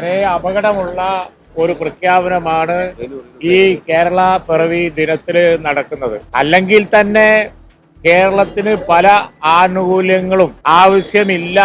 വളരെ അപകടമുള്ള ഒരു പ്രഖ്യാപനമാണ് ഈ കേരള പിറവി ദിനത്തിൽ നടക്കുന്നത്. അല്ലെങ്കിൽ തന്നെ കേരളത്തിന് പല ആനുകൂല്യങ്ങളും ആവശ്യമില്ല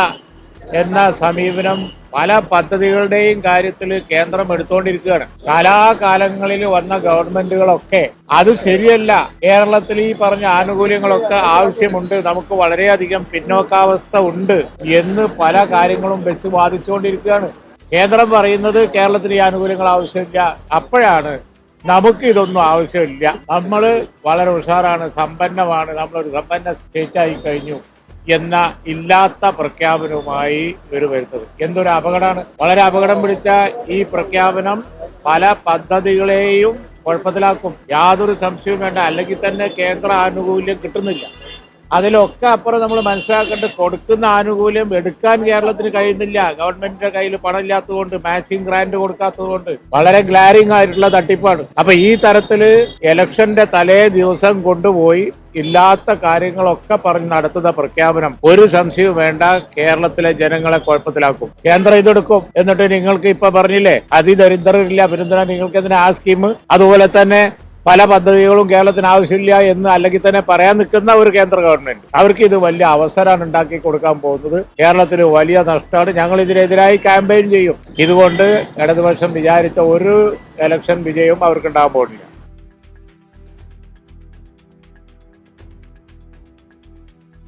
എന്ന സമീപനം പല പദ്ധതികളുടെയും കാര്യത്തിൽ കേന്ദ്രം എടുത്തുകൊണ്ടിരിക്കുകയാണ് കാലാകാലങ്ങളിൽ വന്ന ഗവൺമെന്റുകളൊക്കെ അത് ശരിയല്ല. കേരളത്തിൽ ഈ പറഞ്ഞ ആനുകൂല്യങ്ങളൊക്കെ ആവശ്യമുണ്ട്. നമുക്ക് വളരെയധികം പിന്നോക്കാവസ്ഥ ഉണ്ട് എന്ന് പല കാര്യങ്ങളും വെച്ച് വാദിച്ചുകൊണ്ടിരിക്കുകയാണ് കേന്ദ്രം പറയുന്നത് കേരളത്തിന് ഈ ആനുകൂല്യങ്ങൾ ആവശ്യമില്ല. അപ്പോഴാണ് നമുക്ക് ഇതൊന്നും ആവശ്യമില്ല. നമ്മൾ വളരെ ഉഷാറാണ് സമ്പന്നമാണ് നമ്മളൊരു സമ്പന്ന സ്റ്റേറ്റ് ആയി കഴിഞ്ഞു എന്ന ഇല്ലാത്ത പ്രഖ്യാപനവുമായി ഇവർ വരുന്നത്. എന്തൊരു അപകടമാണ്. വളരെ അപകടം പിടിച്ച ഈ പ്രഖ്യാപനം പല പദ്ധതികളെയും കുഴപ്പത്തിലാക്കും. യാതൊരു സംശയവും വേണ്ട. അല്ലെങ്കിൽ തന്നെ കേന്ദ്ര ആനുകൂല്യം കിട്ടുന്നില്ല. അതിലൊക്കെ അപ്പുറം നമ്മൾ മനസ്സിലാക്കേണ്ടത് കൊടുക്കുന്ന ആനുകൂല്യം എടുക്കാൻ കേരളത്തിന് കഴിയുന്നില്ല. ഗവൺമെന്റിന്റെ കയ്യിൽ പണം ഇല്ലാത്തതുകൊണ്ട് മാച്ചിങ് ഗ്രാന്റ് കൊടുക്കാത്തതുകൊണ്ട് വളരെ ഗ്ലാരിങ് ആയിട്ടുള്ള തട്ടിപ്പാണ്. അപ്പൊ ഈ തരത്തിൽ ഇലക്ഷന്റെ തലേ ദിവസം കൊണ്ടുപോയി ഇല്ലാത്ത കാര്യങ്ങളൊക്കെ പറഞ്ഞ് നടത്തുന്ന പ്രഖ്യാപനം ഒരു സംശയവും വേണ്ട. കേരളത്തിലെ ജനങ്ങളെ കുഴപ്പത്തിലാക്കും. കേന്ദ്രം ഇതെടുക്കും. എന്നിട്ട് നിങ്ങൾക്ക് ഇപ്പൊ പറഞ്ഞില്ലേ അതിദരിദ്രരില്ല പിന്നെന്തിനാ നിങ്ങൾക്ക് എന്തിനാ ആ സ്കീം അതുപോലെ തന്നെ പല പദ്ധതികളും കേരളത്തിന് ആവശ്യമില്ല എന്ന് അല്ലെങ്കിൽ തന്നെ പറയാൻ നിൽക്കുന്ന ഒരു കേന്ദ്ര ഗവൺമെന്റ്. അവർക്ക് ഇത് വലിയ അവസരമാണ് ഉണ്ടാക്കി കൊടുക്കാൻ പോകുന്നത്. കേരളത്തിന് വലിയ നഷ്ടമാണ്. ഞങ്ങൾ ഇതിനെതിരായി ക്യാമ്പയിൻ ചെയ്യും. ഇതുകൊണ്ട് ഇടതുപക്ഷം വിചാരിച്ച ഒരു എലക്ഷൻ വിജയവും അവർക്ക് ഉണ്ടാകാൻ പോകുന്നില്ല.